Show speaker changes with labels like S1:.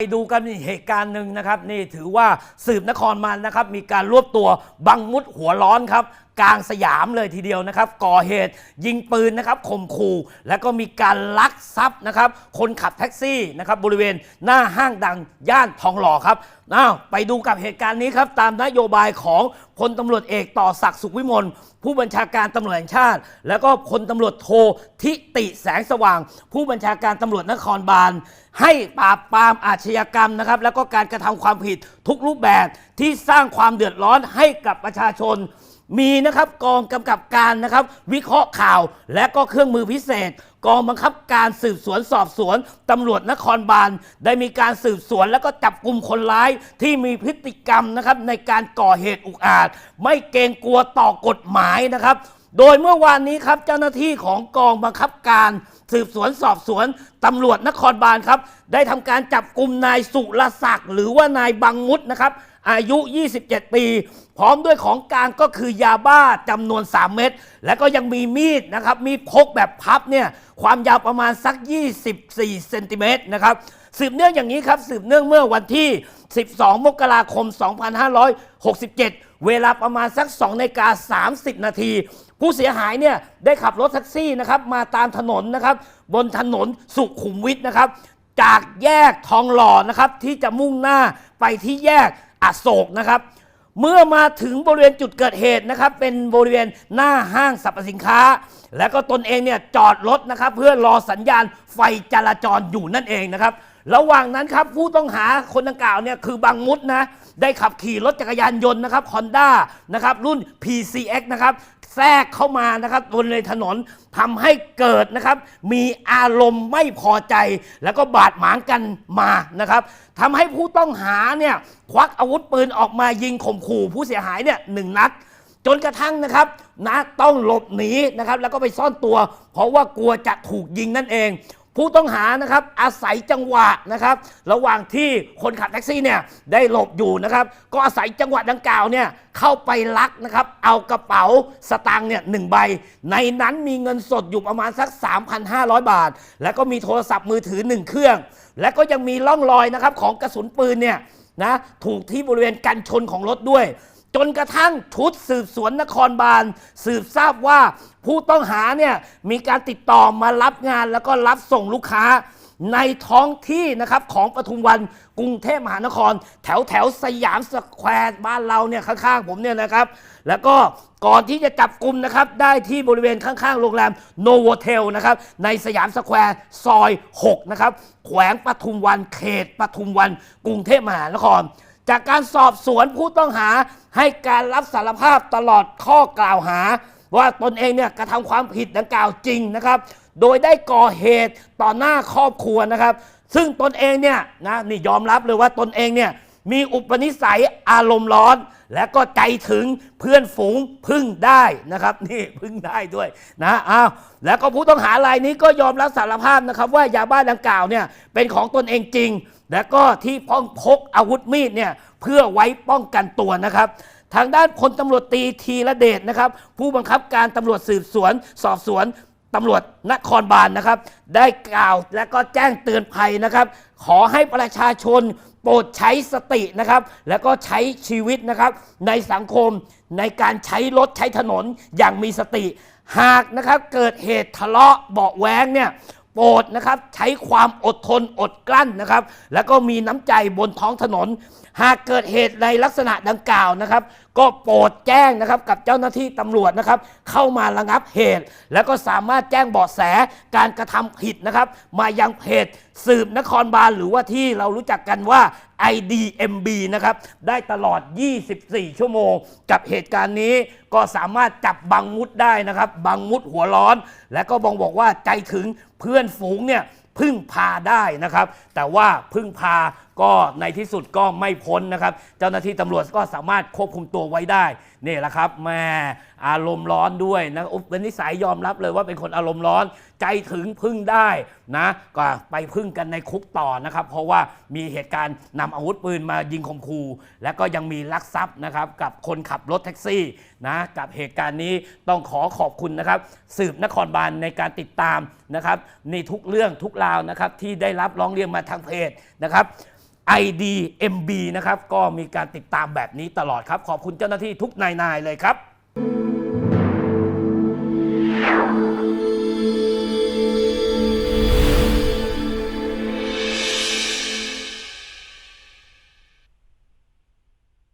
S1: ไปดูกันอีกเหตุการณ์หนึ่งนะครับ นี่ถือว่าสืบนครมันนะครับ มีการรวบตัวบังมุดหัวร้อนครับ กลางสยามเลยทีเดียวนะครับ ก่อเหตุยิงปืนนะครับข่มขู่แล้วก็มีการลักทรัพย์นะครับ คนขับแท็กซี่นะครับบริเวณหน้าห้างดังย่านทองหล่อครับอ้าไปดูกับเหตุการณ์นี้ครับ ตามนโยบายของพลตำรวจเอกต่อศักดิ์สุขวิมลผู้บัญชาการตำรวจแห่งชาติ แล้วก็พลตำรวจโททิติแสงสว่าง ผู้บัญชาการตำรวจนครบาล ให้ปราบปรามอาชญากรรมนะครับ แล้วก็การกระทำความผิดทุกรูปแบบที่สร้างความเดือดร้อนให้กับประชาชน มีนะครับกองกำกับการนะครับ วิเคราะห์ข่าว และก็เครื่องมือพิเศษ กองบังคับการสืบสวนสอบสวนตำรวจนครบาลได้มีการสืบสวนแล้วก็จับกลุ่มคนร้าย ที่มีพฤติกรรมนะครับในการก่อเหตุอุกอาจ ไม่เกรงกลัวต่อกฎหมายนะครับ โดยเมื่อวานนี้ครับเจ้าหน้าที่ของกองบังคับการสืบสวนสอบสวนตำรวจนครบาลครับ ได้ทำการจับกลุ่มนายสุรศักดิ์หรือว่านายบังมุดนะครับ อายุ 27 ปี พร้อมด้วยของกลางก็คือยาบ้าจำนวน 3 เม็ดแล้วก็ยังมีมีดนะครับ มีพกแบบพับเนี่ยความยาวประมาณสัก 24 เซนติเมตรนะครับสืบเนื่องอย่างนี้ครับ สืบเนื่องเมื่อวันที่ 12 มกราคม 2567 เวลาประมาณสัก2นาฬิกา30 นาที ผู้เสียหายเนี่ยได้ขับรถแท็กซี่นะครับมาตามถนนนะครับ บนถนนสุขุมวิทนะครับ จากแยกทองหล่อนะครับที่จะมุ่งหน้าไปที่แยก อโศกนะครับ เมื่อมาถึงบริเวณจุดเกิดเหตุนะครับ เป็นบริเวณหน้าห้างสรรพสินค้า แล้วก็ตนเองเนี่ยจอดรถนะครับ เพื่อรอสัญญาณไฟจราจรอยู่นั่นเองนะครับ ระหว่างนั้นครับผู้ต้องหาคนดังกล่าวเนี่ยคือบางมุดนะได้ขับขี่รถจักรยานยนต์นะครับฮอนด้านะครับรุ่น PCX นะครับ แทรกเข้ามานะครับบนในถนนทำให้เกิดนะครับ มีอารมณ์ไม่พอใจ แล้วก็บาดหมางกันมานะครับทำให้ผู้ต้องหาเนี่ยควักอาวุธปืนออกมายิงข่มขู่ผู้เสียหายเนี่ยหนึ่งนัดจนกระทั่งนะครับนะต้องหลบหนีนะครับ แล้วก็ไปซ่อนตัว เพราะว่ากลัวจะถูกยิงนั่นเอง ผู้ต้องหานะครับอาศัยจังหวะนะครับ ระหว่างที่คนขับแท็กซี่เนี่ยได้หลบอยู่นะครับ ก็อาศัยจังหวะดังกล่าวเนี่ยเข้าไปลักนะครับ เอากระเป๋าสตางค์เนี่ยหนึ่งใบ ในนั้นมีเงินสดอยู่ประมาณสัก 3,500 บาท แล้วก็มีโทรศัพท์มือถือหนึ่งเครื่อง และก็ยังมีร่องรอยนะครับของกระสุนปืนเนี่ยนะถูกที่บริเวณกันชนของรถด้วย จนกระทั่งชุดสืบสวนนครบาล สืบทราบว่าผู้ต้องหาเนี่ยมีการติดต่อมารับงานแล้วก็รับส่งลูกค้าในท้องที่นะครับของปทุมวันกรุงเทพมหานคร แถวแถวสยามสแควร์บ้านเราเนี่ยข้างๆผมเนี่ยนะครับ แล้วก็ก่อนที่จะจับกลุ่มนะครับ ได้ที่บริเวณข้างๆ โรงแรมโนโวเทลนะครับ ในสยามสแควร์ซอย 6 นะครับ แขวงปทุมวันเขตปทุมวันกรุงเทพมหานคร จากการสอบสวนผู้ต้องหาให้การรับสารภาพตลอดข้อกล่าวหา ว่าตนเองเนี่ยกระทำความผิดดังกล่าวจริงนะครับ โดยได้ก่อเหตุต่อหน้าครอบครัวนะครับ ซึ่งตนเองเนี่ยนะนี่ยอมรับเลยว่าตนเองเนี่ยมีอุปนิสัยอารมณ์ร้อน และก็ใจถึงเพื่อนฝูงพึ่งได้นะครับ นี่พึ่งได้ด้วยนะอ้าวแล้วก็ผู้ต้องหารายนี้ก็ยอมรับสารภาพนะครับ ว่ายาบ้าดังกล่าวเนี่ยเป็นของตนเองจริง และก็ที่พ้องพกอาวุธมีดเนี่ยเพื่อไว้ป้องกันตัวนะครับ ทางด้านพลตำรวจตีทีระเดชนะครับ ผู้บังคับการตำรวจสืบสวน สอบสวนตำรวจนครบาลนะครับ ได้กล่าวและก็แจ้งเตือนภัยนะครับ ขอให้ประชาชนโปรดใช้สตินะครับ แล้วก็ใช้ชีวิตนะครับ ในสังคมในการใช้รถใช้ถนนอย่างมีสติ หากนะครับเกิดเหตุทะเลาะเบาะแว้งเนี่ย โปรดนะครับใช้ความอดทนอดกลั้นนะครับ แล้วก็มีน้ำใจบนท้องถนน หากเกิดเหตุในลักษณะดังกล่าวนะครับ ก็โปรดแจ้งนะครับกับเจ้าหน้าที่ตำรวจนะครับ เข้ามาระงับเหตุ แล้วก็สามารถแจ้งเบาะแสการกระทำผิดนะครับ มายังเพจสืบนครบาลหรือว่าที่เรารู้จักกันว่า IDMB นะครับ ได้ตลอด 24 ชั่วโมง กับเหตุการณ์นี้ก็สามารถจับบังมุดได้นะครับ บังมุดหัวร้อน และก็บองบอกว่าใจถึงเพื่อนฝูงเนี่ยพึ่งพาได้นะครับ แต่ว่าพึ่งพา ก็ในที่สุดก็ไม่พ้นนะครับ เจ้าหน้าที่ตำรวจก็สามารถควบคุมตัวไว้ได้นี่แหละครับแม่อารมณ์ร้อนด้วยนะอุปนิสัยยอมรับเลยว่าเป็นคนอารมณ์ร้อนใจถึงพึ่งได้นะก็ไปพึ่งกันในคุกต่อนะครับ เพราะว่ามีเหตุการณ์นำอาวุธปืนมายิงข่มขู่และก็ยังมีลักทรัพย์นะครับกับคนขับรถแท็กซี่นะกับเหตุการณ์นี้ต้องขอขอบคุณนะครับ สืบนครบาลในการติดตามนะครับในทุกเรื่องทุกราวนะครับที่ได้รับร้องเรียนมาทางเพจนะครับ IDMB นะครับ ก็มีการติดตามแบบนี้ตลอดครับ ขอบคุณเจ้าหน้าที่ทุกนายๆเลยครับ